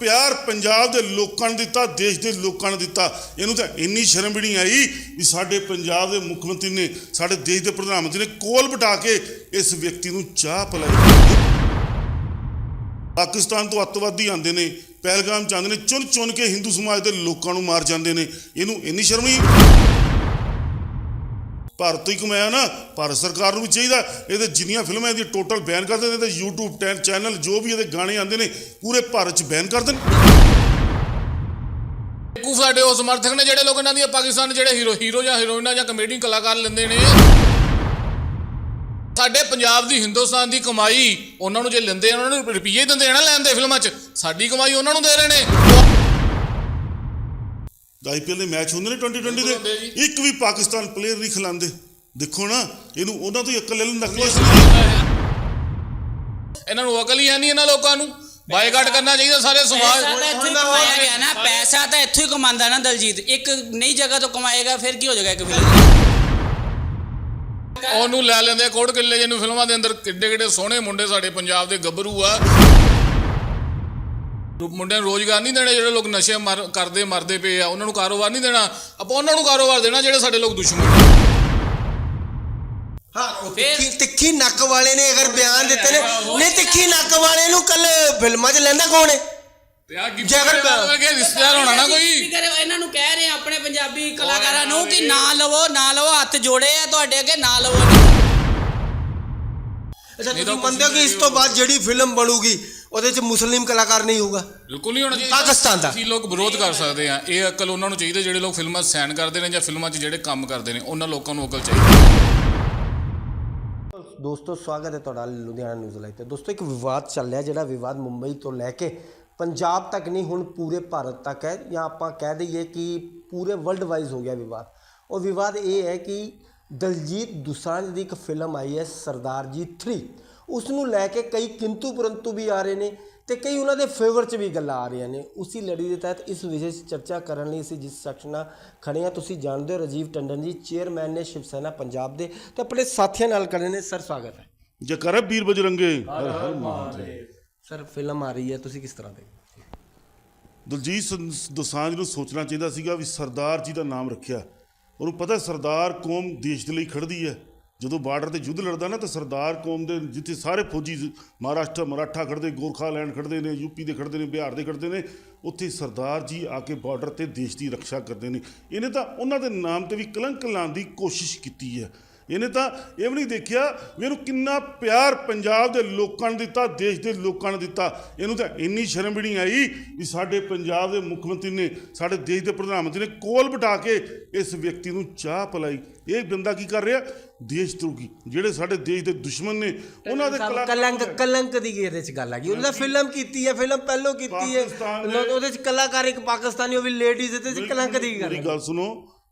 ਪਿਆਰ ਪੰਜਾਬ ਦੇ ਲੋਕਾਂ ਨੇ ਦਿੱਤਾ, ਦੇਸ਼ ਦੇ ਲੋਕਾਂ ਨੇ ਦਿੱਤਾ। ਇਹਨੂੰ ਤਾਂ ਇੰਨੀ ਸ਼ਰਮ ਵੀ ਨਹੀਂ ਆਈ ਵੀ ਸਾਡੇ ਪੰਜਾਬ ਦੇ ਮੁੱਖ ਮੰਤਰੀ ਨੇ, ਸਾਡੇ ਦੇਸ਼ ਦੇ ਪ੍ਰਧਾਨ ਮੰਤਰੀ ਨੇ ਕੋਲ ਬਿਠਾ ਕੇ ਇਸ ਵਿਅਕਤੀ ਨੂੰ ਚਾਹ ਪਿਲਾਈ। ਪਾਕਿਸਤਾਨ ਤੋਂ ਅੱਤਵਾਦੀ ਆਉਂਦੇ ਨੇ, ਪਹਿਲਗਾਮ ਚ ਆਉਂਦੇ ਨੇ ਚੁਣ ਚੁਣ ਕੇ ਹਿੰਦੂ ਸਮਾਜ ਦੇ ਲੋਕਾਂ ਨੂੰ ਮਾਰ ਜਾਂਦੇ ਨੇ। ਇਹਨੂੰ ਇੰਨੀ ਸ਼ਰਮ ਨਹੀਂ ਭਾਰਤ ਤੋਂ ਹੀ ਕਮਾਇਆ ਨਾ, ਭਾਰਤ ਸਰਕਾਰ ਨੂੰ ਵੀ ਚਾਹੀਦਾ ਇਹਦੇ ਜਿੰਨੀਆਂ ਫਿਲਮਾਂ ਇਹਦੀ ਟੋਟਲ ਬੈਨ ਕਰ ਦੇਣ ਤੇ YouTube 10 ਚੈਨਲ ਜੋ ਵੀ ਇਹਦੇ ਗਾਣੇ ਆਉਂਦੇ ਨੇ, ਪੂਰੇ ਭਾਰਤ 'ਚ ਬੈਨ ਕਰ ਦੇਣ। ਕੂ ਸਾਡੇ ਉਹ ਸਮਰਥਕ ਨੇ ਜਿਹੜੇ ਲੋਕ ਇਹਨਾਂ ਦੀਆਂ ਪਾਕਿਸਤਾਨ ਜਿਹੜੇ ਹੀਰੋ ਹੀਰੋ ਜਾਂ ਹੀਰੋਇਨਾਂ ਜਾਂ ਕਮੇਡੀ ਕਲਾਕਾਰ ਲੈਂਦੇ ਨੇ। ਸਾਡੇ ਪੰਜਾਬ ਦੀ ਹਿੰਦੁਸਤਾਨ ਦੀ ਕਮਾਈ ਉਹਨਾਂ ਨੂੰ ਜੇ ਲੈਂਦੇ ਉਹਨਾਂ ਨੂੰ ਰੁਪਈਏ ਦਿੰਦੇ ਆ ਨਾ ਲੈਂਦੇ ਫਿਲਮਾਂ 'ਚ। ਸਾਡੀ ਕਮਾਈ ਉਹਨਾਂ ਨੂੰ ਦੇ ਰਹੇ ਨੇ। ਆਈਪੀਐਲ ਦੇ ਮੈਚ ਹੁੰਦੇ ਨੇ 2020 ਹੁੰਦੇ ਦੇ। ਇੱਕ ਵੀ ਪਾਕਿਸਤਾਨ ਪਲੇਅਰ ਨਹੀਂ ਖਿਲਾਉਂਦੇ। ਦੇਖੋ ਨਾ ਇਹਨੂੰ ਉਹਨਾਂ ਤੋਂ ਹੀ ਅਕਲ ਲੈ ਲੈਣ ਨਕਲੀ ਇਹਨਾਂ ਨੂੰ ਅਕਲ ਹੀ ਹੈ ਨਹੀਂ ਇਹਨਾਂ ਲੋਕਾਂ ਨੂੰ। ਬਾਈਕਾਟ ਕਰਨਾ ਚਾਹੀਦਾ ਸਾਰੇ ਸਮਾਜ ਪੈਸਾ ਤਾਂ ਇੱਥੋਂ ਹੀ ਕਮਾਇਆ ਗਿਆ ਨਾ ਪੈਸਾ ਤਾਂ ਇੱਥੋਂ ਹੀ ਕਮਾਉਂਦਾ ਨਾ ਦਲਜੀਤ। ਇੱਕ ਨਈ ਜਗ੍ਹਾ ਤੋਂ ਕਮਾਏਗਾ ਫਿਰ ਕੀ ਹੋ ਜਾਏਗਾ ਇੱਕ ਫਿਲਮ ਉਹਨੂੰ ਲੈ ਲੈਂਦੇ ਕੋੜ ਕਿੱਲੇ ਜਿਹਨੂੰ ਫਿਲਮਾਂ ਦੇ ਅੰਦਰ ਕਿੱਡੇ ਕਿੱਡੇ ਸੋਹਣੇ ਮੁੰਡੇ ਸਾਡੇ ਪੰਜਾਬ ਦੇ ਗੱਭਰੂ ਆ। ਮੁੰਡਿਆਂ ਨੂੰ ਰੋਜ਼ਗਾਰ ਨਹੀਂ ਦੇਣੇ ਜਿਹੜੇ ਲੋਕ ਨਸ਼ੇ ਮਰ ਕਰਦੇ ਮਰਦੇ ਪਏ ਆ ਉਹਨਾਂ ਨੂੰ ਕਾਰੋਬਾਰ ਨਹੀਂ ਦੇਣਾ। ਆਪਾਂ ਉਹਨਾਂ ਨੂੰ ਕਾਰੋਬਾਰ ਦੇਣਾ ਜਿਹੜੇ ਸਾਡੇ ਲੋਕ ਦੁਸ਼ਮਣ ਹਾਂ ਉਹ ਤਿੱਖੀ ਤਿੱਖੀ ਨੱਕ ਵਾਲੇ ਨੇ ਅਗਰ ਬਿਆਨ ਦਿੱਤੇ ਨੇ। ਨਹੀਂ ਤਿੱਖੀ ਨੱਕ ਵਾਲੇ ਨੂੰ ਕੱਲ ਫਿਲਮਾਂ 'ਚ ਲੈਂਦਾ ਕੌਣ ਹੈ ਤੇ ਆ ਕੀ ਰਿਸ਼ਤੇਦਾਰ ਹੋਣਾ ਨਾ ਕੋਈ। ਫਿਕਰ ਇਹਨਾਂ ਨੂੰ ਕਹਿ ਰਹੇ ਆ ਆਪਣੇ ਪੰਜਾਬੀ ਕਲਾਕਾਰਾਂ ਨੂੰ ਕਿ ਨਾ ਲਵੋ ਨਾ ਲਵੋ ਹੱਥ ਜੋੜੇ ਆ ਤੁਹਾਡੇ ਅੱਗੇ ਨਾ ਲਵੋ। ਅੱਛਾ ਤੁਸੀਂ ਤਾਂ ਮੰਨਦੇ ਹੋ ਕਿ ਇਸ ਤੋਂ ਬਾਅਦ ਜਿਹੜੀ ਫਿਲਮ ਬਣੂਗੀ ਉਹਦੇ 'ਚ ਮੁਸਲਿਮ ਕਲਾਕਾਰ ਨਹੀਂ ਹੋਊਗਾ। ਬਿਲਕੁਲ ਨਹੀਂ ਹੋਣਾ ਚਾਹੀਦਾ। ਪਾਕਿਸਤਾਨ ਦਾ। ਅਸੀਂ ਲੋਕ ਵਿਰੋਧ ਕਰ ਸਕਦੇ ਆ ਇਹ ਅਕਲ ਉਹਨਾਂ ਨੂੰ ਚਾਹੀਦੀ ਜਿਹੜੇ ਲੋਕ ਫਿਲਮਾਂ ਸਾਈਨ ਕਰਦੇ ਨੇ ਜਾਂ ਫਿਲਮਾਂ 'ਚ ਜਿਹੜੇ ਕੰਮ ਕਰਦੇ ਨੇ। ਉਹਨਾਂ ਲੋਕਾਂ ਨੂੰ ਅਕਲ ਚਾਹੀਦੀ ਦੋਸਤੋ ਸਵਾਗਤ ਹੈ ਤੁਹਾਡਾ ਲੁਧਿਆਣਾ ਨਿਊਜ਼ ਲਾਈਵ ਤੇ। ਦੋਸਤੋ ਇੱਕ ਵਿਵਾਦ ਚੱਲ ਰਿਹਾ ਜਿਹੜਾ ਵਿਵਾਦ ਮੁੰਬਈ ਤੋਂ ਲੈ ਕੇ ਪੰਜਾਬ ਤੱਕ ਨਹੀਂ ਹੁਣ ਪੂਰੇ ਭਾਰਤ ਤੱਕ ਹੈ। ਜਾਂ ਆਪਾਂ ਕਹਿ ਦਈਏ ਕਿ ਪੂਰੇ ਵਰਲਡ ਵਾਈਜ਼ ਹੋ ਗਿਆ ਵਿਵਾਦ। ਉਹ ਵਿਵਾਦ ਇਹ ਹੈ ਕਿ ਦਲਜੀਤ ਦੁਸਾਂਝ ਦੀ ਇੱਕ ਫਿਲਮ ਆਈ ਹੈ ਸਰਦਾਰ ਜੀ 3 ਉਸ ਨੂੰ ਲੈ ਕੇ ਕਈ ਕਿੰਤੂ ਪਰੰਤੂ ਵੀ ਆ ਰਹੇ ਨੇ ਤੇ ਕਈ ਉਹਨਾਂ ਦੇ ਫੇਵਰ 'ਚ ਵੀ ਗੱਲਾਂ ਆ ਰਹੀਆਂ ਨੇ। ਉਸੇ ਲੜੀ ਦੇ ਤਹਿਤ ਇਸ ਵਿਸ਼ੇ 'ਚ ਚਰਚਾ ਕਰਨ ਲਈ ਅਸੀਂ ਜਿਸ ਸੈਕਸ਼ਨ ਨਾਲ ਖੜੇ ਹਾਂ ਤੁਸੀਂ ਜਾਣਦੇ ਹੋ ਰਾਜੀਵ ਟੰਡਨ ਜੀ ਚੇਅਰਮੈਨ ਨੇ ਸ਼ਿਵ ਸੈਨਾ ਪੰਜਾਬ ਦੇ ਤੇ ਆਪਣੇ ਸਾਥੀਆਂ ਨਾਲ ਖੜੇ ਨੇ। ਸਰ ਸਵਾਗਤ ਹੈ। ਜੇ ਕਰ ਵੀਰ ਬਜਰੰਗੇ। ਹਰ ਹਰ ਮਹਾਦੇਵ ਸਰ ਫਿਲਮ ਆ ਰਹੀ ਹੈ ਤੁਸੀਂ ਕਿਸ ਤਰ੍ਹਾਂ ਦੇ ਦਲਜੀਤ ਦੋਸਾਂਝ ਨੂੰ ਸੋਚਣਾ ਚਾਹੀਦਾ ਸੀਗਾ ਵੀ ਸਰਦਾਰ ਜੀ ਦਾ ਨਾਮ ਰੱਖਿਆ। ਉਹਨੂੰ ਪਤਾ ਸਰਦਾਰ ਕੌਮ ਦੇਸ਼ ਦੇ ਲਈ ਖੜਦੀ ਹੈ। ਜਦੋਂ ਬਾਰਡਰ ਤੇ ਯੁੱਧ ਲੜਦਾ ਨਾ, ਤਾਂ ਸਰਦਾਰ ਕੌਮ ਦੇ ਜਿੱਥੇ ਸਾਰੇ ਫੌਜੀ ਮਹਾਰਾਸ਼ਟਰ, ਮਰਾਠਾ ਖੜਦੇ ਗੋਰਖਾਲੈਂਡ ਖੜਦੇ ਨੇ ਯੂਪੀ ਦੇ ਖੜਦੇ ਨੇ, ਬਿਹਾਰ ਦੇ ਖੜਦੇ ਨੇ, ਉੱਥੇ ਸਰਦਾਰ ਜੀ ਆ ਕੇ ਬਾਰਡਰ ਤੇ ਦੇਸ਼ ਦੀ ਰੱਖਿਆ ਕਰਦੇ ਨੇ। ਇਹਨੇ ਤਾਂ ਉਹਨਾਂ ਦੇ ਨਾਮ ਤੇ ਵੀ ਕਲੰਕ ਲਾਉਣ ਦੀ ਕੋਸ਼ਿਸ਼ ਕੀਤੀ ਹੈ। ਇਹਨੇ ਤਾਂ ਇਹ ਵੀ ਨਹੀਂ ਦੇਖਿਆ ਵੀ ਇਹਨੂੰ ਕਿੰਨਾ ਪਿਆਰ ਪੰਜਾਬ ਦੇ ਲੋਕਾਂ ਨੇ ਦਿੱਤਾ ਦੇਸ਼ ਦੇ ਲੋਕਾਂ ਨੇ ਦਿੱਤਾ। ਇਹਨੂੰ ਤਾਂ ਇੰਨੀ ਸ਼ਰਮ ਵੀ ਨਹੀਂ ਆਈ ਵੀ ਸਾਡੇ ਪੰਜਾਬ ਦੇ ਮੁੱਖ ਮੰਤਰੀ ਨੇ ਸਾਡੇ ਦੇਸ਼ ਦੇ ਪ੍ਰਧਾਨ ਮੰਤਰੀ ਨੇ ਕੋਲ ਬਿਠਾ ਕੇ ਇਸ ਵਿਅਕਤੀ ਨੂੰ ਚਾਹ ਪਿਲਾਈ। ਇਹ ਬੰਦਾ ਕੀ ਕਰ ਰਿਹਾ? ਦੇਸ਼ ਧਰੋਹੀ ਜਿਹੜੇ ਸਾਡੇ ਦੇਸ਼ ਦੇ ਦੁਸ਼ਮਣ ਨੇ ਉਹਨਾਂ ਦੇ ਕਲੰਕ ਕਲੰਕ ਦੀ ਇਹਦੇ 'ਚ ਗੱਲ ਆ ਗਈ। ਉਹਦਾ ਫਿਲਮ ਕੀਤੀ ਹੈ ਫਿਲਮ ਪਹਿਲੋਂ ਕੀਤੀ ਹੈ ਉਹਦੇ 'ਚ ਕਲਾਕਾਰ ਇੱਕ ਪਾਕਿਸਤਾਨੀ ਉਹ ਵੀ ਲੇਡੀਜ਼ 'ਚ ਕਲੰਕ ਦੀ ਗੱਲ ਸੁਣੋ।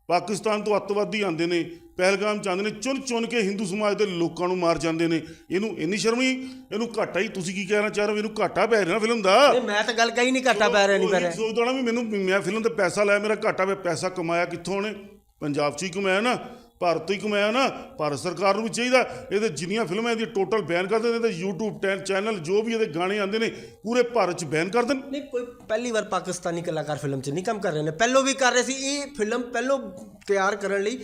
ਪਾਕਿਸਤਾਨ ਤੋਂ ਅੱਤਵਾਦੀ ਆਉਂਦੇ ਨੇ ਪਹਿਲਗਾਮ ਚ ਆਉਂਦੇ ਨੇ ਚੁਣ ਚੁਣ ਕੇ ਹਿੰਦੂ ਸਮਾਜ ਦੇ ਲੋਕਾਂ ਨੂੰ ਮਾਰ ਜਾਂਦੇ ਨੇ। ਇਹਨੂੰ ਇੰਨੀ ਸ਼ਰਮ ਇਹਨੂੰ ਘਾਟਾ ਹੀ ਤੁਸੀਂ ਕੀ ਕਹਿਣਾ ਚਾਹ ਰਹੇ ਹੋ? ਇਹਨੂੰ ਘਾਟਾ ਪੈ ਰਿਹਾ ਨਾ ਫਿਲਮ ਦਾ। ਨਹੀਂ ਮੈਂ ਤਾਂ ਗੱਲ ਕਹੀ ਨਹੀਂ ਘਾਟਾ ਪੈ ਰਿਹਾ ਨਹੀਂ ਪੈ ਰਿਹਾ। ਸੋਚਦਾ ਨਾ ਵੀ ਮੈਨੂੰ ਮੈਂ ਫਿਲਮ ਤੇ ਪੈਸਾ ਲਾਇਆ ਮੇਰਾ ਘਾਟਾ ਪਿਆ ਪੈਸਾ ਕਮਾਇਆ ਕਿੱਥੋਂ ਉਹਨੇ? ਪੰਜਾਬ 'ਚ ਹੀ ਕਮਾਇਆ ਨਾ। ਭਾਰਤ ਤੋਂ ਹੀ ਕਮਾਇਆ ਨਾ ਭਾਰਤ ਸਰਕਾਰ ਨੂੰ ਵੀ ਚਾਹੀਦਾ। ਇਹਦੇ ਜਿੰਨੀਆਂ ਫਿਲਮਾਂ ਇਹਦੀ ਟੋਟਲ ਬੈਨ ਕਰ ਦੇਣ ਤੇ YouTube 10 ਚੈਨਲ ਜੋ ਵੀ ਇਹਦੇ ਗਾਣੇ ਆਉਂਦੇ ਨੇ ਪੂਰੇ ਭਾਰਤ 'ਚ ਬੈਨ ਕਰ ਦੇਣ। ਨਹੀਂ ਕੋਈ ਪਹਿਲੀ ਵਾਰ ਪਾਕਿਸਤਾਨੀ ਕਲਾਕਾਰ ਫਿਲਮ 'ਚ ਨਹੀਂ ਕੰਮ ਕਰ ਰਹੇ ਨੇ। ਪਹਿਲੋਂ ਵੀ ਕਰ ਰਹੇ ਸੀ ਇਹ ਫਿਲਮ ਪਹਿਲੋਂ ਤਿਆਰ ਕਰਨ ਲਈ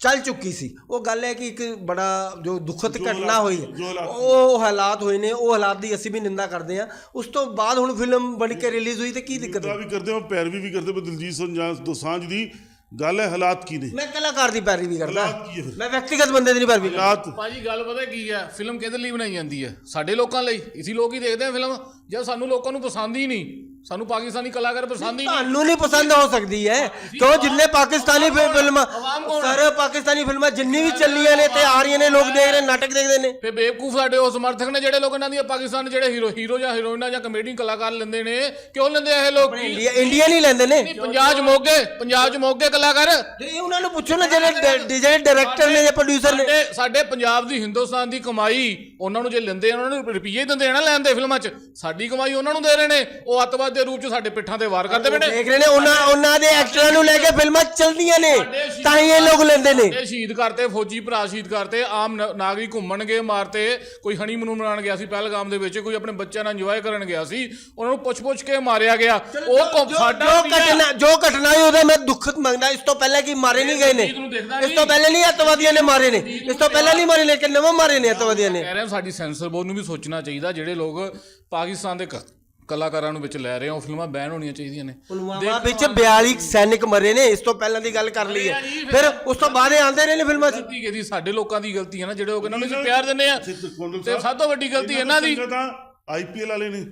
ਚੱਲ ਚੁੱਕੀ ਸੀ। ਉਹ ਗੱਲ ਹੈ ਕਿ ਇੱਕ ਬੜਾ ਜੋ ਦੁਖਦ ਜੋ ਘਟਨਾ ਹੋਈ ਹੈ। ਉਹ ਹਾਲਾਤ ਹੋਏ ਨੇ ਉਹ ਹਾਲਾਤ ਦੀ ਅਸੀਂ ਵੀ ਨਿੰਦਾ ਕਰਦੇ ਹਾਂ। ਉਸ ਤੋਂ ਬਾਅਦ ਹੁਣ ਫਿਲਮ ਬਣ ਕੇ ਰਿਲੀਜ਼ ਹੋਈ ਤੇ ਕੀ ਦਿੱਕਤ ਹੈ? ਵੀ ਕਰਦੇ ਹੋ ਪੈਰਵੀ ਵੀ ਕਰਦੇ ਦਲਜੀਤ ਸੰਜਾਂ ਦੋਸਾਂਝ ਦੀ ਗੱਲ ਹੈ ਹਾਲਾਤ ਕੀ ਨੇ? ਮੈਂ ਕਲਾਕਾਰ ਦੀ ਪੈਰਵੀ ਵੀ ਕਰਦਾ। ਹਾਲਾਤ ਕੀ ਹੈ ਫਿਰ? ਮੈਂ ਵਿਅਕਤੀਗਤ ਬੰਦੇ ਦੀ ਨਹੀਂ ਪੈਰਵੀ ਕਰਦਾ। ਹਾਲਾਤ? ਭਾਜੀ ਗੱਲ ਪਤਾ ਕੀ ਆ ਫਿਲਮ ਕਿਹਦੇ ਲਈ ਬਣਾਈ ਜਾਂਦੀ ਹੈ? ਸਾਡੇ ਲੋਕਾਂ ਲਈ। ਇਸੀ ਲੋਕ ਹੀ ਦੇਖਦੇ ਆ ਫਿਲਮ। ਜਦ ਸਾਨੂੰ ਲੋਕਾਂ ਨੂੰ ਪਸੰਦ ਹੀ ਨਹੀਂ। ਸਾਨੂੰ ਪਾਕਿਸਤਾਨੀ ਕਲਾਕਾਰ ਪਸੰਦ ਹੀ ਨਹੀਂ ਤੁਹਾਨੂੰ ਨਹੀਂ ਪਸੰਦ ਹੋ ਸਕਦੀ ਹੈ। ਕਿਉਂ? ਜਿੰਨੇ ਪਾਕਿਸਤਾਨੀ ਫਿ- ਫਿਲਮਾਂ ਆਵਾਮ ਕੌਣ ਸਰ ਪਾਕਿਸਤਾਨੀ ਫਿਲਮਾਂ ਜਿੰਨੀ ਵੀ ਚੱਲੀਆਂ ਨੇ ਤੇ ਆ ਰਹੀਆਂ ਨੇ ਲੋਕ ਦੇਖ ਰਹੇ ਨੇ, ਨਾਟਕ ਦੇਖਦੇ ਨੇ। ਫੇ ਬੇਵਕੂਫ ਸਾਡੇ ਉਹ ਸਮਰਥਕ ਨੇ ਜਿਹੜੇ ਲੋਕ ਇਹਨਾਂ ਦੀਆਂ ਪਾਕਿਸਤਾਨ 'ਚ ਜਿਹੜੇ ਹੀਰੋ ਹੀਰੋ ਜਾਂ ਹੀਰੋਇਨਾਂ ਜਾਂ ਕਮੇਡੀ ਕਲਾਕਾਰ ਲੈਂਦੇ ਨੇ ਕਿਉਂ ਲੈਂਦੇ ਆ ਇਹ ਲੋਕ? ਇੰਡੀਆ ਇੰਡੀਆ ਨਹੀਂ ਲੈਂਦੇ ਨੇ। ਪੰਜਾਬ 'ਚ ਮੋਗੇ ਪੰਜਾਬ 'ਚ ਮੋਗੇ ਕਲਾਕਾਰ। ਤੇ ਇਹ ਉਹਨਾਂ ਨੂੰ ਪੁੱਛੋ ਨਾ ਜਿਹੜੇ ਡ- ਜਿਹੜੇ ਡਾਇਰੈਕਟਰ ਨੇ ਜਾਂ ਪ੍ਰੋਡਿਊਸਰ ਨੇ। ਸਾਡੇ ਸਾਡੇ ਪੰਜਾਬ ਦੀ ਹਿੰਦੁਸਤਾਨ ਦੀ ਕਮਾਈ ਉਹਨਾਂ ਨੂੰ ਜੇ ਲੈਂਦੇ ਆ ਉਹਨਾਂ ਨੂੰ ਰੁਪਈਏ ਦਿੰਦੇ ਆ ਨਾ ਲੈਂਦੇ ਫਿਲਮਾਂ 'ਚ। ਸਾਡੀ ਕਮਾਈ ਉਹਨਾਂ ਨੂੰ ਦੇ ਰਹੇ ਨੇ। ਉਹ ਅੱਤਵਾਦੀ ਦੇ ਰੂਪ ਚ ਸਾਡੇ ਪਿੱਠਾਂ ਤੇ ਵਾਰ ਕਰਦੇ ਪਏ ਨੇ। ਦੇਖ ਰਹੇ ਨੇ ਉਹਨਾਂ ਉਹਨਾਂ ਦੇ ਐਕਟਰਾਂ ਨੂੰ ਲੈ ਕੇ ਫਿਲਮਾਂ ਚੱਲਦੀਆਂ ਨੇ ਤਾਂ ਹੀ ਇਹ ਲੋਕ ਲੈਂਦੇ ਨੇ। ਸਾਡੇ ਸ਼ਹੀਦ ਕਰਤੇ ਫੌਜੀ ਭਰਾ ਸ਼ਹੀਦ ਕਰਤੇ ਆਮ ਨਾਗਰਿਕ ਘੁੰਮਣਗੇ ਮਾਰਤੇ ਕੋਈ ਹਨੀਮੂਨ ਮਨਾਉਣ ਗਿਆ ਸੀ ਪਹਿਲਗਾਮ ਦੇ ਵਿੱਚ ਕੋਈ ਆਪਣੇ ਬੱਚਿਆਂ ਨਾਲ ਇੰਜੋਏ ਕਰਨ ਗਿਆ ਸੀ ਉਹਨਾਂ ਨੂੰ ਪੁੱਛ-ਪੁੱਛ ਕੇ ਮਾਰਿਆ ਗਿਆ। ਉਹ ਸਾਡਾ ਜੋ ਘਟਨਾ ਜੋ ਘਟਨਾ ਹੋਈ ਉਹਦਾ ਮੈਂ ਦੁੱਖਤ ਮੰਗਦਾ ਇਸ ਤੋਂ ਪਹਿਲਾਂ ਕੀ ਮਾਰੇ ਨਹੀਂ ਗਏ ਨੇ। ਇਸ ਤੋਂ ਪਹਿਲਾਂ ਨਹੀਂ ਅੱਤਵਾਦੀਆਂ ਨੇ ਮਾਰੇ ਨੇ। ਇਸ ਤੋਂ ਪਹਿਲਾਂ ਨਹੀਂ ਮਾਰੇ ਨੇ ਕਿ ਨਵਾਂ ਮਾਰੇ ਨੇ ਅੱਤਵਾਦੀਆਂ ਨੇ। ਕਹਿ ਰਹੇ ਸਾਡੀ ਸੈਂਸਰ ਬੋਰਡ ਨੂੰ ਵੀ ਸੋਚਣਾ ਚਾਹੀਦਾ ਜਿਹੜੇ ਲੋਕ ਪਾਕਿਸਤਾਨ ਦੇ ਕਲਾਕਾਰਾਂ ਨੂੰ ਵਿੱਚ ਲੈ ਰਹੇ ਆ ਉਹ ਫਿਲਮਾਂ ਬੈਨ ਹੋਣੀਆਂ ਚਾਹੀਦੀਆਂ ਨੇ। ਪੁਲਵਾਮਾ ਵਿੱਚ 42 ਸੈਨਿਕ ਮਰੇ ਨੇ ਇਸ ਤੋਂ ਪਹਿਲਾਂ ਦੀ ਗੱਲ ਕਰ ਲਈ ਹੈ ਫਿਰ ਉਸ ਤੋਂ ਬਾਅਦ ਇਹ ਆਉਂਦੇ ਰਹੇ ਨੇ ਫਿਲਮਾਂ 'ਚ? ਗਲਤੀ ਕਿਹਦੀ? ਸਾਡੇ ਲੋਕਾਂ ਦੀ ਗਲਤੀ ਹੈ ਨਾ ਜਿਹੜੇ ਲੋਕ ਇਹਨਾਂ ਨੂੰ ਅਸੀਂ ਪਿਆਰ ਦਿੰਦੇ ਆ ਤੇ ਸਭ ਤੋਂ ਵੱਡੀ ਗਲਤੀ ਇਹਨਾਂ ਦੀ ਤਾਂ ਆਈਪੀਐਲ ਵਾਲੇ ਨੇ।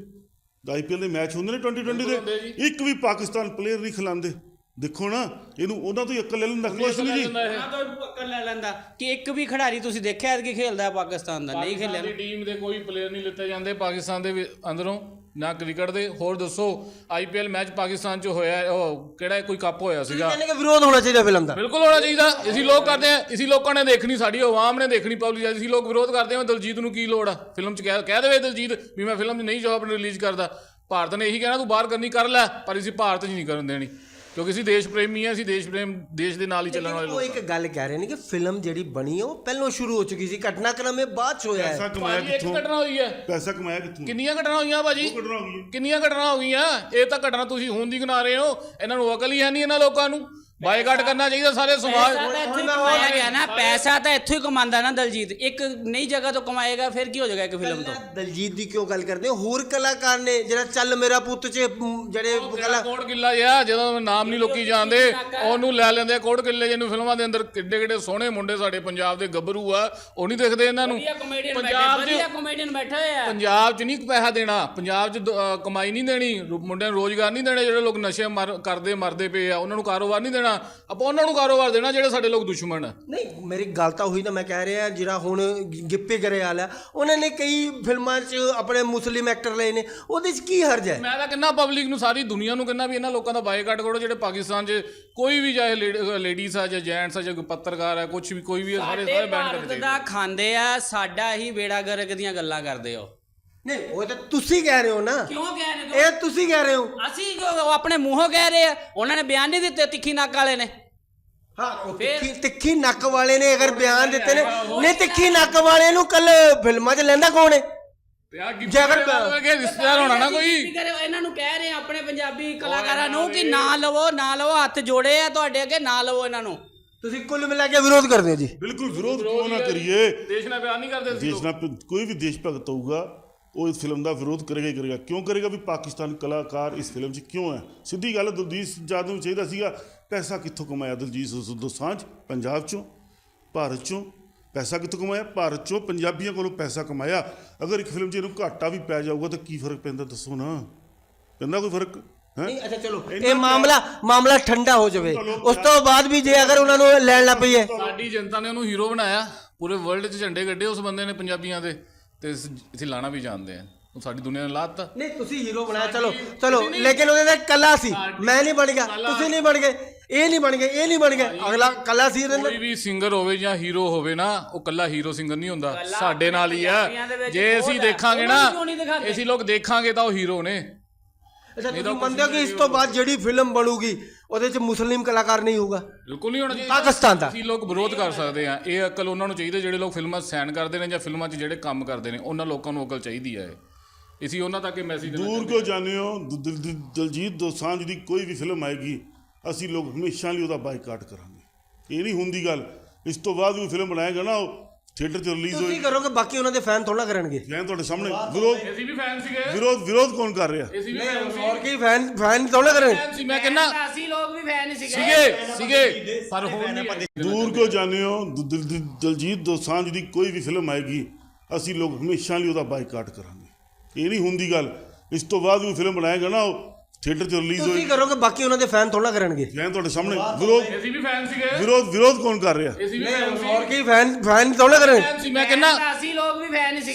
ਆਈਪੀਐਲ ਦੇ ਮੈਚ ਹੁੰਦੇ ਨੇ 2020 ਦੇ। ਇੱਕ ਵੀ ਪਾਕਿਸਤਾਨ ਪਲੇਅਰ ਨਹੀਂ ਖਿਲਾਉਂਦੇ। ਦੇਖੋ ਨਾ ਇਹਨੂੰ ਉਹਨਾਂ ਤੋਂ ਹੀ ਅਕਲ ਲੈ ਲੈਂਦਾ ਕੁਛ ਨਹੀਂ ਜੀ। ਆ ਤਾਂ ਪੱਕਰ ਲੈ ਲੈਂਦਾ। ਕਿ ਇੱਕ ਵੀ ਖਿਡਾਰੀ ਤੁਸੀਂ ਦੇਖਿਆ ਕਿ ਖੇਲਦਾ ਹੈ ਪਾਕਿਸਤਾਨ ਦਾ ਨਹੀਂ ਖੇਲਿਆ। ਸਾਡੀ ਟੀਮ ਦੇ ਕੋਈ ਪਲੇਅਰ ਨਹੀਂ ਲਿੱਤੇ ਜਾਂਦੇ ਪਾਕਿਸਤਾਨ ਦੇ ਅੰਦਰੋਂ ਨਾ ਕ੍ਰਿਕਟ ਦੇ। ਹੋਰ ਦੱਸੋ ਆਈਪੀਐਲ ਮੈਚ ਪਾਕਿਸਤਾਨ 'ਚ ਹੋਇਆ ਉਹ ਕਿਹੜਾ ਕੋਈ ਕੱਪ ਹੋਇਆ ਸੀਗਾ? ਕਹਿੰਦੇ ਕਿ ਵਿਰੋਧ ਹੋਣਾ ਚਾਹੀਦਾ ਫਿਲਮ ਦਾ। ਬਿਲਕੁਲ ਹੋਣਾ ਚਾਹੀਦਾ। ਅਸੀਂ ਲੋਕ ਕਰਦੇ ਆ ਇਸੀ ਲੋਕਾਂ ਨੇ ਦੇਖਣੀ ਸਾਡੀ ਆਵਾਮ ਨੇ ਦੇਖਣੀ ਪਬਲਿਕ ਅਸੀਂ ਲੋਕ ਵਿਰੋਧ ਕਰਦੇ ਆ ਦਲਜੀਤ ਨੂੰ ਕੀ ਲੋੜ ਆ? ਫਿਲਮ 'ਚ ਕਹਿ ਕਹਿ ਦੇਵੇ ਦਲਜੀਤ ਵੀ ਮੈਂ ਫਿਲਮ 'ਚ ਨਹੀਂ ਜਵਾਬ ਰਿਲੀਜ਼ ਕਰਦਾ। ਭਾਰਤ ਨੇ ਇਹੀ ਕਹਿਣਾ ਤੂੰ ਬਾਹਰ ਕਰਨੀ ਕਰ ਲੈ ਪਰ ਅਸੀਂ ਭਾਰਤ 'ਚ ਨਹੀਂ ਕਰਨ ਦੇਣੀ। ਕਿਉਂਕਿ ਅਸੀਂ ਦੇਸ਼ ਪ੍ਰੇਮੀ ਆ ਅਸੀਂ ਦੇਸ਼ ਪ੍ਰੇਮ ਦੇਸ਼ ਦੇ ਨਾਲ ਹੀ ਚੱਲਣ ਵਾਲੇ ਉਹ ਲੋਕ ਇੱਕ ਗੱਲ ਕਹਿ ਰਹੇ ਨੇ ਕਿ ਫਿਲਮ ਜਿਹੜੀ ਬਣੀ ਹੈ ਉਹ ਪਹਿਲਾਂ ਸ਼ੁਰੂ ਹੋ ਚੁੱਕੀ ਸੀ ਘਟਨਾਕ੍ਰਮ ਇਹ ਬਾਅਦ ਚ ਹੋਇਆ ਪੈਸਾ ਹੈ ਕਮਾਇਆ ਭਾਜੀ ਇੱਕ ਕਿੱਥੋਂ? ਘਟਨਾ ਹੋਈ ਹੈ। ਪੈਸਾ ਕਮਾਇਆ ਕਿੱਥੋਂ? ਕਿੰਨੀਆਂ ਘਟਨਾ ਹੋਈਆਂ ਭਾਜੀ? ਘਟਨਾ ਹੋ। ਕਿੰਨੀਆਂ ਘਟਨਾ ਹੋ ਗਈਆਂ? ਇਹ ਤਾਂ ਘਟਨਾ ਤੁਸੀਂ ਹੁਣ ਦੀ ਗਿਣਾ ਰਹੇ ਹੋ। ਇਹਨਾਂ ਨੂੰ ਅਕਲ ਹੀ ਹੈ ਨਹੀਂ ਇਹਨਾਂ ਲੋਕਾਂ ਨੂੰ। ਬਾਈਕਾਟ ਕਰਨਾ ਚਾਹੀਦਾ ਸਾਰੇ ਸਮਾਜ ਪੈਸਾ ਤਾਂ ਇੱਥੋਂ ਹੀ ਕਮਾਇਆ ਗਿਆ ਨਾ ਪੈਸਾ ਤਾਂ ਇੱਥੋਂ ਹੀ ਕਮਾਉਂਦਾ ਨਾ ਦਲਜੀਤ। ਇੱਕ ਨਈ ਜਗ੍ਹਾ ਤੋਂ ਕਮਾਏਗਾ ਫਿਰ ਕੀ ਹੋ ਜਾਏਗਾ ਇੱਕ ਫਿਲਮ ਤੋਂ? ਦਲਜੀਤ ਦੀ ਕਿਉਂ ਗੱਲ ਕਰਦੇ ਹੋ? ਹੋਰ ਕਲਾਕਾਰ ਨੇ ਜਿਹੜਾ ਚੱਲ ਮੇਰਾ ਪੁੱਤ ਚ ਮ, ਜਿਹੜੇ ਕਲਾ ਕੋੜ ਕਿੱਲਾ ਜਿਹਾ ਜਦੋਂ ਨਾਮ ਨਹੀਂ ਲੋਕੀ ਜਾਣਦੇ ਉਹਨੂੰ ਲੈ ਲੈਂਦੇ ਆ ਕੋੜ ਕਿੱਲੇ ਜਿਹਨੂੰ ਫਿਲਮਾਂ ਦੇ ਅੰਦਰ ਕਿੱਡੇ ਕਿੱਡੇ ਸੋਹਣੇ ਮੁੰਡੇ ਸਾਡੇ ਪੰਜਾਬ ਦੇ ਗੱਭਰੂ ਆ ਉਹ ਨਹੀਂ ਦਿਖਦੇ ਇਹਨਾਂ ਨੂੰ। ਵਧੀਆ ਕਮੇਡੀਅਨ ਬੈਠੇ ਪੰਜਾਬ 'ਚ ਵਧੀਆ ਕਮੇਡੀਅਨ ਬੈਠੇ ਹੋਏ ਆ। ਪੰਜਾਬ 'ਚ ਨਹੀਂ ਪੈਸਾ ਦੇਣਾ ਪੰਜਾਬ 'ਚ ਦ- ਅਹ ਕਮਾਈ ਨਹੀਂ ਦੇਣੀ ਰੁ- ਮੁੰਡਿਆਂ ਨੂੰ ਰੋਜ਼ਗਾਰ ਨਹੀਂ ਦੇਣੇ ਜਿਹੜੇ ਲੋਕ ਨਸ਼ੇ ਮਰ- ਕਰਦੇ ਮਰਦੇ ਪਏ ਆ ਉਹਨਾਂ ਨੂੰ ਕਾਰੋਬਾਰ ਨਹੀਂ ਦੇਣਾ। ਆਪਾਂ ਉਹਨਾਂ ਨੂੰ ਕਾਰੋਬਾਰ ਦੇਣਾ ਜਿਹੜੇ ਸਾਡੇ ਲੋਕ ਦੁਸ਼ਮਣ ਆ। ਨਹੀਂ ਮੇਰੀ ਗੱਲ ਤਾਂ ਹੋਈ ਨਾ ਮੈਂ ਕਹਿ ਰਿਹਾ ਜਿਹੜਾ ਹੁਣ ਗਿੱਪੀ ਗਰੇਵਾਲ ਆ ਉਹਨਾਂ ਨੇ ਕਈ ਫਿਲਮਾਂ 'ਚ ਆਪਣੇ ਮੁਸਲਿਮ ਐਕਟਰ ਲਏ ਨੇ ਉਹਦੇ 'ਚ ਕੀ ਹਰਜ ਹੈ? ਮੈਂ ਤਾਂ ਕਿੰਨਾ ਪਬਲਿਕ ਨੂੰ ਸਾਰੀ ਦੁਨੀਆ ਨੂੰ ਕਿੰਨਾ ਵੀ ਇਹਨਾਂ ਲੋਕਾਂ ਦਾ ਬਾਈਕਾਟ ਕਰੋ ਜਿਹੜੇ ਪਾਕਿਸਤਾਨ 'ਚ ਕੋਈ ਵੀ ਚਾਹੇ ਲੇਡੀਜ਼ ਆ ਜਾਂ ਜੈਂਟਸ ਆ ਜਾਂ ਕੋਈ ਪੱਤਰਕਾਰ ਆ ਕੁਝ ਵੀ ਕੋਈ ਵੀ ਸਾਰੇ ਸਾਰੇ ਸਾਡੇ ਬੈਨ ਕਰਦੇ ਦਾ ਖਾਂਦੇ ਆ ਸਾਡਾ ਹੀ ਬੇੜਾ ਗਰਕ ਦੀਆਂ ਗੱਲਾਂ ਕਰਦੇ ਹੋ ਨਹੀਂ ਉਹ ਤਾਂ ਤੁਸੀਂ ਕਹਿ ਰਹੇ ਹੋ ਨਾ। ਕਿਉਂ ਕਹਿ ਰਹੇ ਇਹ ਤੁਸੀਂ ਕਹਿ ਰਹੇ ਹੋ। ਅਸੀਂ ਜੋ ਉਹ ਆਪਣੇ ਮੂੰਹੋਂ ਕਹਿ ਰਹੇ ਆ। ਉਹਨਾਂ ਨੇ ਬਿਆਨ ਨਹੀਂ ਦਿੱਤੇ ਤਿੱਖੀ ਨੱਕ ਵਾਲੇ ਨੇ। ਹਾਂ ਉਹ ਤਿੱਖੀ ਤਿੱਖੀ ਨੱਕ ਵਾਲੇ ਨੇ ਅਗਰ ਬਿਆਨ ਦਿੱਤੇ ਨੇ। ਨਹੀਂ ਤਿੱਖੀ ਨੱਕ ਵਾਲੇ ਨੂੰ ਕੱਲ ਫਿਲਮਾਂ 'ਚ ਲੈਂਦਾ ਕੌਣ ਹੈ ਜੇ ਅਗਰ- ਕਿ ਰਿਸ਼ਤੇਦਾਰ ਹੋਣਾ ਨਾ ਕੋਈ। ਇਹਨਾਂ ਨੂੰ ਕਹਿ ਰਹੇ ਆ ਆਪਣੇ ਪੰਜਾਬੀ ਕਲਾਕਾਰਾਂ ਨੂੰ ਕਿ ਨਾ ਲਵੋ ਨਾ ਲਵੋ ਹੱਥ ਜੋੜੇ ਆ ਤੁਹਾਡੇ ਅੱਗੇ ਨਾ ਲਵੋ ਇਹਨਾਂ ਨੂੰ। ਤੁਸੀਂ ਕੁੱਲ ਮਿਲਾ ਕੇ ਵਿਰੋਧ ਕਰਦੇ ਹੋ ਜੀ। ਬਿਲਕੁਲ ਵਿਰੋਧ ਕਿਉਂ ਨਾ ਕਰੀਏ? ਦੇਸ਼ ਨਾਲ ਬਿਆਨ ਨਹੀਂ ਕਰਦੇ ਸੀ ਦੇਸ਼ ਨਾਲ ਪ- ਕੋਈ ਵੀ ਦੇਸ਼ ਭਗਤ ਹੋਊਗਾ ਉਹ ਇਸ ਫਿਲਮ ਦਾ ਵਿਰੋਧ ਕਰੇਗਾ ਹੀ ਕਰੇਗਾ। ਕਿਉਂ ਕਰੇਗਾ ਵੀ ਪਾਕਿਸਤਾਨ ਕਲਾਕਾਰ ਇਸ ਫਿਲਮ 'ਚ ਕਿਉਂ ਹੈ? ਸਿੱਧੀ ਗੱਲ ਦਲਜੀਤ ਜਾਦ ਨੂੰ ਚਾਹੀਦਾ ਸੀਗਾ ਪੈਸਾ ਕਿੱਥੋਂ ਕਮਾਇਆ? ਦਲਜੀਤ ਦੋਸ- ਦੋਸਾਂਝ ਪੰਜਾਬ 'ਚੋਂ ਭਾਰਤ 'ਚੋਂ ਪੈਸਾ ਕਿੱਥੋਂ ਕਮਾਇਆ? ਭਾਰਤ 'ਚੋਂ ਪੰਜਾਬੀਆਂ ਕੋਲੋਂ ਪੈਸਾ ਕਮਾਇਆ। ਅਗਰ ਇੱਕ ਫਿਲਮ 'ਚ ਇਹਨੂੰ ਘਾਟਾ ਵੀ ਪੈ ਜਾਊਗਾ ਤਾਂ ਕੀ ਫ਼ਰਕ ਪੈਂਦਾ? ਦੱਸੋ ਨਾ। ਪੈਂਦਾ ਕੋਈ ਫ਼ਰਕ? ਹੈ? ਨਹੀਂ ਅੱਛਾ ਚਲੋ। ਇਹ ਮਾਮਲਾ ਮਾਮਲਾ ਠੰਡਾ ਹੋ ਜਾਵੇ। ਉਸ ਤੋਂ ਬਾਅਦ ਵੀ ਜੇ ਅਗਰ ਉਹਨਾਂ ਨੂੰ ਲੈਣ ਲੱਗ ਪਈਏ। ਸਾਡੀ ਜਨਤਾ ਨੇ ਉਹਨੂੰ ਹੀਰੋ ਬਣਾਇਆ। ਪੂਰੇ ਵਰਲਡ 'ਚ ਝੰਡੇ ਗੱਡੇ ਉਸ ਬੰਦੇ ਨੇ ਪੰਜਾਬੀਆਂ ਦੇ। ਤੇ ਇੱਥੇ ਲਾਣਾ ਵੀ ਜਾਣਦੇ ਆ। ਉਹ ਸਾਡੀ ਦੁਨੀਆ ਨੇ ਲਾਤਾ। ਨਹੀਂ ਤੁਸੀਂ ਹੀਰੋ ਬਣਾਇਆ। ਚਲੋ ਚਲੋ ਲੇਕਿਨ ਉਹਦੇ ਦਾ ਕਲਾ ਸੀ। ਮੈਂ ਨਹੀਂ ਬਣ ਗਿਆ। ਤੁਸੀਂ ਨਹੀਂ ਬਣ ਗਏ। ਇਹ ਨਹੀਂ ਬਣ ਗਏ ਇਹ ਨਹੀਂ ਬਣ ਗਏ। ਅਗਲਾ ਕਲਾ ਸੀ ਅੰਦਰ ਕੋਈ ਵੀ ਸਿੰਗਰ ਹੋਵੇ ਜਾਂ ਹੀਰੋ ਹੋਵੇ ਨਾ ਉਹ ਕੱਲਾ ਹੀਰੋ ਸਿੰਗਰ ਨਹੀਂ ਹੁੰਦਾ। ਸਾਡੇ ਨਾਲ ਹੀ ਆ। ਜੇ ਅਸੀਂ। ਦੇਖਾਂਗੇ ਨਾ? ਅਸੀਂ ਲੋਕ ਦੇਖਾਂਗੇ ਤਾਂ ਉਹ ਹੀਰੋ ਨੇ। ਅੱਛਾ ਤੁਸੀਂ ਮੰਨਦੇ ਹੋ ਕਿ ਇਸ ਤੋਂ ਬਾਅਦ ਜਿਹੜੀ ਫਿਲਮ ਬਣੂਗੀ ਉਹਦੇ 'ਚ ਮੁਸਲਿਮ ਕਲਾਕਾਰ ਨਹੀਂ ਹੋਊਗਾ। ਬਿਲਕੁਲ ਨਹੀਂ ਹੋਣਾ ਚਾਹੀਦਾ। ਪਾਕਿਸਤਾਨ ਦਾ। ਅਸੀਂ ਲੋਕ ਵਿਰੋਧ ਕਰ ਸਕਦੇ ਆ ਇਹ ਅਕਲ ਉਹਨਾਂ ਨੂੰ ਚਾਹੀਦੀ ਜਿਹੜੇ ਲੋਕ ਫਿਲਮਾਂ ਸਾਈਨ ਕਰਦੇ ਨੇ ਜਾਂ ਫਿਲਮਾਂ 'ਚ ਜਿਹੜੇ ਕੰਮ ਕਰਦੇ ਨੇ ਉਹਨਾਂ ਲੋਕਾਂ ਨੂੰ ਅਕਲ ਚਾਹੀਦੀ ਹੈ ਇਹ। ਅਸੀਂ ਉਹਨਾਂ ਤੱਕ ਇਹ ਮੈਸੇਜ ਦੂਰ ਕਿਉਂ ਜਾਂਦੇ ਹੋ? ਦਲਜੀਤ ਦੋਸਾਂਝ ਦੀ ਕੋਈ ਵੀ ਫਿਲਮ ਆਏਗੀ ਅਸੀਂ ਲੋਕ ਹਮੇਸ਼ਾ ਲਈ ਉਹਦਾ ਬਾਈਕਾਟ ਕਰਾਂਗੇ। ਇਹ ਨਹੀਂ ਹੁੰਦੀ ਗੱਲ। ਇਸ ਤੋਂ ਬਾਅਦ ਵੀ ਫਿਲਮ ਬਣਾਏਗਾ ਨਾ ਉਹ ਥੀਏਟਰ 'ਚ ਰਿਲੀਜ਼ ਤੁਸੀਂ ਹੋਏਗੀ ਕਰੋਗੇ ਬਾਕੀ ਉਹਨਾਂ ਦੇ ਫੈਨ ਥੋੜਾ ਕਰਨਗੇ। ਮੈਂ ਤੁਹਾਡੇ ਸਾਹਮਣੇ। ਵਿਰੋਧ ਅਸੀਂ ਵੀ ਫੈਨ ਸੀਗੇ। ਵਿਰੋਧ ਵਿਰੋਧ ਕੌਣ ਕਰ ਰਿਹਾ? ਅਸੀਂ ਵੀ ਫੈਨ ਹੋਰ ਕੀ ਫੈਨ ਫੈਨ ਥੋੜਾ ਕਰਨਗੇ। ਸੀ ਮੈਂ ਕਹਿੰਦਾ ਅਸੀਂ ਲੋਕ ਵੀ ਫੈਨ ਹੀ ਸੀਗੇ। ਸੀਗੇ ਸੀਗੇ। ਪਰ ਹੁਣ ਨਹੀਂ। ਦੂਰ ਕਿਉਂ ਜਾਂਦੇ ਹੋ? ਦ- ਦਿਲ- ਦਿਲ- ਦਲਜੀਤ ਦੋਸਾਂਝ ਦੀ ਕੋਈ ਵੀ ਫਿਲਮ ਆਏਗੀ ਅਸੀਂ ਲੋਕ ਹਮੇਸ਼ਾ ਲਈ ਉਹਦਾ ਬਾਈਕਾਟ ਕਰਾਂਗੇ। ਇਹ ਨਹੀਂ ਹੁੰਦੀ ਗੱਲ। ਇਸ ਤੋਂ ਬਾਅਦ ਵੀ ਫਿਲਮ ਬਣਾਏਗਾ ਨਾ ਉਹ ਥੀਏਟਰ 'ਚ ਰਿਲੀਜ਼ ਤੁਸੀਂ ਹੋਏਗੀ ਕਰੋਗੇ ਬਾਕੀ ਉਹਨਾਂ ਦੇ ਫੈਨ ਥੋੜਾ ਕਰਨਗੇ। ਮੈਂ ਤੁਹਾਡੇ ਸਾਹਮਣੇ। ਵਿਰੋਧ ਅਸੀਂ ਵੀ ਫੈਨ ਸੀਗੇ। ਵਿਰੋਧ ਵਿਰੋਧ ਕੌਣ ਕਰ ਰਿਹਾ? ਅਸੀਂ ਵੀ ਫੈਨ ਸੀ। ਹੋਰ ਕੀ ਫੈਨ ਫੈਨ ਥੋੜਾ ਕਰਨਗੇ। ਫੈਨ ਸੀ। ਮੈਂ ਕਹਿੰਦਾ ਅਸੀਂ ਲੋਕ ਵੀ ਫੈਨ ਹੀ ਸੀਗੇ।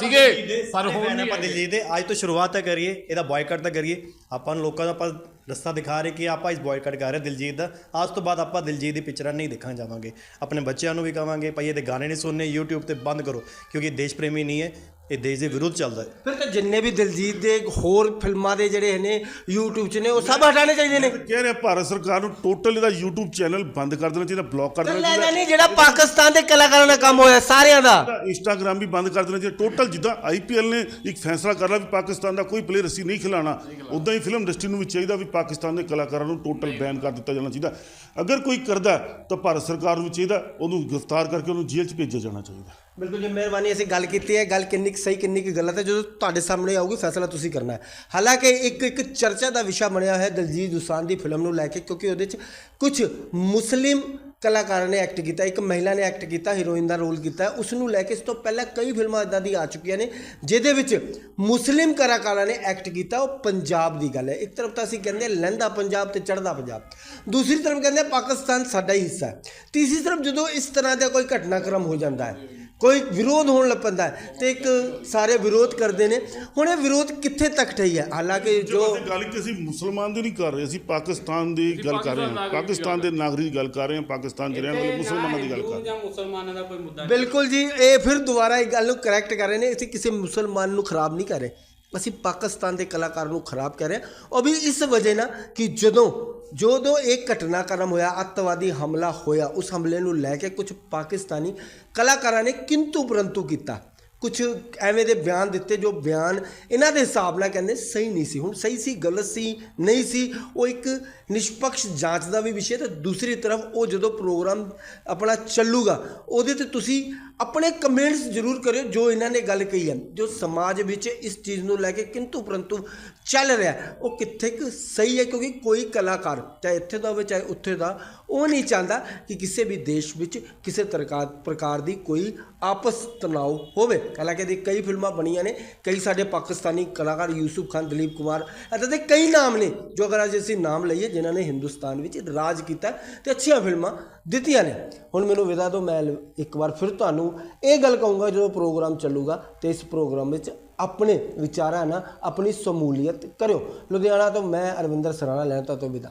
ਸੀਗੇ ਸੀਗੇ। ਪਰ ਹੁਣ ਫੈਨ ਨਹੀਂ ਆਪਾਂ। ਦਿਲਜੀਤ ਦੇ। ਅੱਜ ਤੋਂ ਸ਼ੁਰੂਆਤ ਤਾਂ ਕਰੀਏ ਇਹਦਾ ਬਾਇਕਾਟ ਤਾਂ ਕਰੀਏ। ਆਪਾਂ ਨੂੰ ਲੋਕਾਂ ਦਾ ਆਪਾਂ ਰਸਤਾ ਦਿਖਾ ਰਹੇ ਕਿ ਆਪਾਂ ਇਸ ਬਾਇਕਾਟ ਕਰ ਰਹੇ ਦਿਲਜੀਤ ਦਾ। ਅੱਜ ਤੋਂ ਬਾਅਦ ਆਪਾਂ ਦਿਲਜੀਤ ਦੀ ਪਿਕਚਰਾਂ ਨਹੀਂ ਦੇਖਣ ਜਾਵਾਂਗੇ। ਆਪਣੇ ਬੱਚਿਆਂ ਨੂੰ ਵੀ ਕਹਾਂਗੇ ਭਾਈ ਇਹਦੇ ਗਾਣੇ ਨਹੀਂ ਸੁਣਨੇ YouTube ਤੇ ਬੰਦ ਕਰੋ। ਕਿਉਂਕਿ ਇਹ ਦੇਸ਼ ਪ੍ਰੇਮੀ ਨਹੀਂ ਹੈ। ਇਹ ਦੇਸ਼ ਦੇ ਵਿਰੁੱਧ ਚੱਲਦਾ ਹੈ। ਫਿਰ ਤਾਂ ਜਿੰਨੇ ਵੀ ਦਿਲਜੀਤ ਦੇ ਹੋਰ ਫਿਲਮਾਂ ਦੇ ਜਿਹੜੇ ਨੇ YouTube 'ਚ ਨੇ ਉਹ ਸਭ ਹਟਾਣੇ ਚਾਹੀਦੇ ਨੇ। ਕਹਿ ਰਿਹਾ ਭਾਰਤ ਸਰਕਾਰ ਨੂੰ ਟੋਟਲ ਇਹਦਾ YouTube ਚੈਨਲ ਬੰਦ ਕਰ ਦੇਣਾ ਚਾਹੀਦਾ ਬਲੌਕ ਕਰ ਦੇਣਾ ਚਾਹੀਦਾ। ਨਹੀਂ ਜਿਹੜਾ ਪਾਕਿਸਤਾਨ ਦੇ ਕਲਾਕਾਰਾਂ ਨਾਲ ਕੰਮ ਹੋਇਆ ਸਾਰਿਆਂ ਦਾ। ਇੰਸਟਾਗ੍ਰam ਵੀ ਬੰਦ ਕਰ ਦੇਣਾ ਚਾਹੀਦਾ। ਟੋਟਲ ਜਿੱਦਾਂ ਆਈਪੀਐਲ ਨੇ ਇੱਕ ਫੈਸਲਾ ਕਰ ਲਿਆ ਵੀ ਪਾਕਿਸਤਾਨ ਦਾ ਕੋਈ ਪਲੇਅਰ ਅਸੀਂ ਨਹੀਂ ਖਿਲਾਣਾ। ਉਦਾਂ ਹੀ ਫਿਲਮ ਇੰਡਸਟਰੀ ਨੂੰ ਵੀ ਚਾਹੀਦਾ ਵੀ ਪਾਕਿਸਤਾਨ ਦੇ ਕਲਾਕਾਰਾਂ ਨੂੰ ਟੋਟਲ ਬੈਨ ਕਰ ਦਿੱਤਾ ਜਾਣਾ ਚਾਹੀਦਾ। ਅਗਰ ਕੋਈ ਕਰਦਾ ਤਾਂ ਭਾਰਤ ਸਰਕਾਰ ਨੂੰ ਵੀ ਚਾਹੀਦਾ ਉਹਨੂੰ ਗ੍ਰਿਫਤਾਰ ਕਰਕੇ ਉਹਨੂੰ ਜੇਲ੍ਹ 'ਚ ਭੇਜਿਆ ਜਾਣਾ ਚਾਹੀਦਾ। ਬਿਲਕੁਲ ਜੀ, ਮਿਹਰਬਾਨੀ, ਅਸੀਂ ਗੱਲ ਕੀਤੀ ਹੈ, ਗੱਲ ਕਿੰਨੀ ਕੁ ਸਹੀ, ਕਿੰਨੀ ਕੁ ਗਲਤ ਹੈ, ਜਦੋਂ ਤੁਹਾਡੇ ਸਾਹਮਣੇ ਆਊਗੀ, ਫੈਸਲਾ ਤੁਸੀਂ ਕਰਨਾ ਹੈ। ਹਾਲਾਂਕਿ ਇੱਕ ਇੱਕ ਚਰਚਾ ਦਾ ਵਿਸ਼ਾ ਬਣਿਆ ਹੋਇਆ ਹੈ ਦਲਜੀਤ ਦੋਸਾਂਝ ਦੀ ਫਿਲਮ ਨੂੰ ਲੈ ਕੇ, ਕਿਉਂਕਿ ਉਹਦੇ 'ਚ ਕੁਝ ਮੁਸਲਿਮ ਕਲਾਕਾਰਾਂ ਨੇ ਐਕਟ ਕੀਤਾ, ਇੱਕ ਮਹਿਲਾ ਨੇ ਐਕਟ ਕੀਤਾ, ਹੀਰੋਇਨ ਦਾ ਰੋਲ ਕੀਤਾ ਉਸ ਨੂੰ ਲੈ ਕੇ ਇਸ ਤੋਂ ਪਹਿਲਾਂ ਕਈ ਫਿਲਮਾਂ ਇਦਾਂ ਦੀ ਆ ਚੁੱਕੀਆਂ ਨੇ, ਜਿਹਦੇ ਵਿੱਚ ਮੁਸਲਿਮ ਕਲਾਕਾਰਾਂ ਨੇ ਐਕਟ ਕੀਤਾ, ਉਹ ਪੰਜਾਬ ਦੀ ਗੱਲ ਹੈ। ਇੱਕ ਤਰਫ ਤਾਂ ਅਸੀਂ ਕਹਿੰਦੇ ਲਹਿੰਦਾ ਪੰਜਾਬ ਤੇ ਚੜ੍ਹਦਾ ਪੰਜਾਬ। ਦੂਸਰੀ ਤਰਫ ਕਹਿੰਦੇ ਪਾਕਿਸਤਾਨ ਸਾਡਾ ਹੀ ਹਿੱਸਾ ਹੈ। ਤੀਸਰੀ ਤਰਫ ਜਦੋਂ ਇਸ ਤਰ੍ਹਾਂ ਦਾ ਕੋਈ ਘਟਨਾਕ੍ਰਮ ਹੋ ਜਾਂਦਾ ਹੈ ਕੋਈ ਵਿਰੋਧ ਹੋਣ ਲੱਗ ਪੈਂਦਾ ਹੈ ਤੇ ਇੱਕ ਸਾਰੇ ਵਿਰੋਧ ਕਰਦੇ ਨੇ। ਹੁਣ ਇਹ ਵਿਰੋਧ ਕਿੱਥੇ ਤੱਕ ਠਈ ਹੈ? ਹਾਲਾਂਕਿ ਜੋ ਅਸੀਂ ਗੱਲ ਕਿ ਅਸੀਂ ਮੁਸਲਮਾਨ ਦੀ ਨਹੀਂ ਕਰ ਰਹੇ ਅਸੀਂ ਪਾਕਿਸਤਾਨ ਦੀ ਗੱਲ ਕਰ ਰਹੇ ਹਾਂ। ਪਾਕਿਸਤਾਨ ਦੇ ਨਾਗਰਿਕ ਦੀ ਗੱਲ ਕਰ ਰਹੇ ਹਾਂ ਪਾਕਿਸਤਾਨ 'ਚ ਰਹਿਣ ਵਾਲੇ ਮੁਸਲਮਾਨਾਂ ਦੀ ਗੱਲ ਕਰ ਰਹੇ ਹਾਂ। ਜਾਂ ਮੁਸਲਮਾਨਾਂ ਦਾ ਕੋਈ ਮੁੱਦਾ ਬਿਲਕੁਲ ਜੀ ਇਹ ਫਿਰ ਦੁਬਾਰਾ ਇਹ ਗੱਲ ਨੂੰ ਕਰੈਕਟ ਕਰ ਰਹੇ ਨੇ ਅਸੀਂ ਕਿਸੇ ਮੁਸਲਮਾਨ ਨੂੰ ਖਰਾਬ ਨਹੀਂ ਕਰ ਰਹੇ। ਅਸੀਂ ਪਾਕਿਸਤਾਨ ਦੇ ਕਲਾਕਾਰ ਨੂੰ ਖਰਾਬ ਕਰ ਰਹੇ ਹਾਂ। ਉਹ ਵੀ ਇਸ ਵਜ੍ਹਾ ਨਾਲ ਕਿ ਜਦੋਂ ਜਦੋਂ ਇਹ ਘਟਨਾਕ੍ਰਮ ਹੋਇਆ, ਅੱਤਵਾਦੀ ਹਮਲਾ ਹੋਇਆ, ਉਸ ਹਮਲੇ ਨੂੰ ਲੈ ਕੇ ਕੁਝ ਪਾਕਿਸਤਾਨੀ ਕਲਾਕਾਰਾਂ ਨੇ ਕਿੰਤੂ ਪਰੰਤੂ ਕੀਤਾ। ਕੁਝ ਐਵੇਂ ਦੇ ਬਿਆਨ ਦਿੱਤੇ ਜੋ ਬਿਆਨ ਇਹਨਾਂ ਦੇ ਹਿਸਾਬ ਨਾਲ ਕਹਿੰਦੇ ਸਹੀ ਨਹੀਂ ਸੀ। ਹੁਣ ਸਹੀ ਸੀ, ਗਲਤ ਸੀ, ਨਹੀਂ ਸੀ, ਉਹ ਇੱਕ ਨਿਸ਼ਪਕਸ਼ ਜਾਂਚ ਦਾ ਵੀ ਵਿਸ਼ੇ ਤੇ ਦੂਸਰੀ ਤਰਫ ਉਹ ਜਦੋਂ ਪ੍ਰੋਗਰਾਮ ਆਪਣਾ ਚੱਲੂਗਾ, ਉਹਦੇ ਤੇ ਤੁਸੀਂ ਆਪਣੇ ਕਮੈਂਟਸ ਜ਼ਰੂਰ ਕਰਿਓ ਜੋ ਇਹਨਾਂ ਨੇ ਗੱਲ ਕਹੀ ਹੈ ਜੋ ਸਮਾਜ ਵਿੱਚ ਇਸ ਚੀਜ਼ ਨੂੰ ਲੈ ਕੇ ਕਿੰਤੂ ਪਰੰਤੂ ਚੱਲ ਰਿਹਾ ਉਹ ਕਿੱਥੇ ਕੁ ਸਹੀ ਹੈ, ਕਿਉਂਕਿ ਕੋਈ ਕਲਾਕਾਰ, ਚਾਹੇ ਇੱਥੇ ਦਾ ਹੋਵੇ, ਚਾਹੇ ਉੱਥੇ ਦਾ, ਉਹ ਨਹੀਂ ਚਾਹੁੰਦਾ ਕਿ ਕਿਸੇ ਵੀ ਦੇਸ਼ ਵਿੱਚ ਕਿਸੇ ਤਰਕਾ, ਪ੍ਰਕਾਰ ਦੀ ਕੋਈ ਆਪਸ ਤਣਾਅ ਹੋਵੇ। ਹਾਲਾਂਕਿ ਇਹਦੀ ਕਈ ਫਿਲਮਾਂ ਬਣੀਆਂ ਨੇ, ਕਈ ਸਾਡੇ ਪਾਕਿਸਤਾਨੀ ਕਲਾਕਾਰ ਯੂਸੁਫ ਖਾਨ, ਦਲੀਪ ਕੁਮਾਰ, ਇੱਦਾਂ ਦੇ ਕਈ ਨਾਮ ਨੇ, ਜੋ ਅਗਰ ਅੱਜ ਅਸੀਂ ਨਾਮ ਲਈਏ, ਜਿਨ੍ਹਾਂ ਨੇ ਹਿੰਦੁਸਤਾਨ ਵਿੱਚ ਰਾਜ ਕੀਤਾ ਤੇ ਅੱਛੀਆਂ ਫਿਲਮਾਂ ਦਿੱਤੀਆਂ ਨੇ। ਹੁਣ ਮੈਨੂੰ ਵਿਦਾ ਤੋਂ ਮੈਂ ਇੱਕ ਵਾਰ ਫਿਰ ਤੁਹਾਨੂੰ ਇਹ ਗੱਲ ਕਹੂੰਗਾ, ਜਦੋਂ ਪ੍ਰੋਗਰਾਮ ਚੱਲੂਗਾ, ਤੇ ਇਸ ਪ੍ਰੋਗਰਾਮ ਵਿੱਚ ਆਪਣੇ ਵਿਚਾਰਾਂ ਨਾਲ ਆਪਣੀ ਸਮੂਲੀਅਤ ਕਰਿਓ। ਲੁਧਿਆਣਾ ਤੋਂ ਮੈਂ ਅਰਵਿੰਦਰ ਸਰਾਣਾ ਲੈਣ ਤੋਂ ਵਿਦਾ।